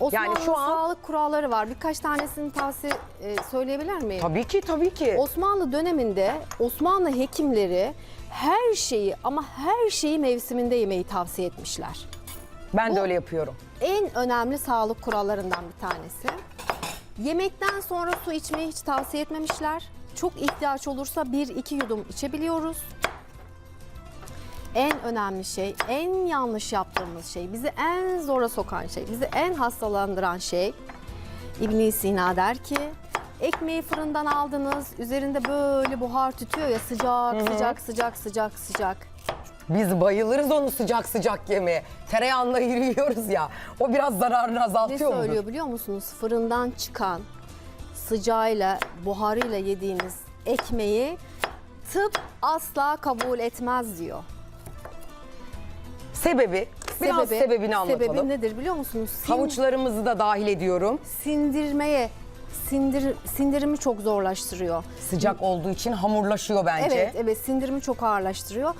Osmanlı'nın Yani şu an sağlık kuralları var. Birkaç tanesini tavsiye e, söyleyebilir miyim? tabii ki tabii ki. Osmanlı döneminde Osmanlı hekimleri her şeyi ama her şeyi mevsiminde yemeyi tavsiye etmişler. ben de bu- öyle yapıyorum. En önemli sağlık kurallarından bir tanesi. Yemekten sonra su içmeyi hiç tavsiye etmemişler. Çok ihtiyaç olursa bir iki yudum içebiliyoruz. En önemli şey, en yanlış yaptığımız şey, bizi en zora sokan şey, bizi en hastalandıran şey İbn Sina der ki ekmeği fırından aldınız, üzerinde böyle buhar tütüyor ya sıcak sıcak sıcak sıcak sıcak. Biz bayılırız onu sıcak sıcak yemeye. Tereyağında yiyoruz ya. O biraz zararını Ne azaltıyor mu? söylüyor biliyor musunuz? Fırından çıkan sıcağıyla, buharıyla yediğiniz ekmeği tıp asla kabul etmez diyor. Sebebi, biraz sebebini anlatalım. Sebebi nedir biliyor musunuz? Sin- Havuçlarımızı da dahil ediyorum. sindirmeye, sindir, sindirimi çok zorlaştırıyor. Sıcak olduğu için hamurlaşıyor bence. Evet, evet sindirimi çok ağırlaştırıyor.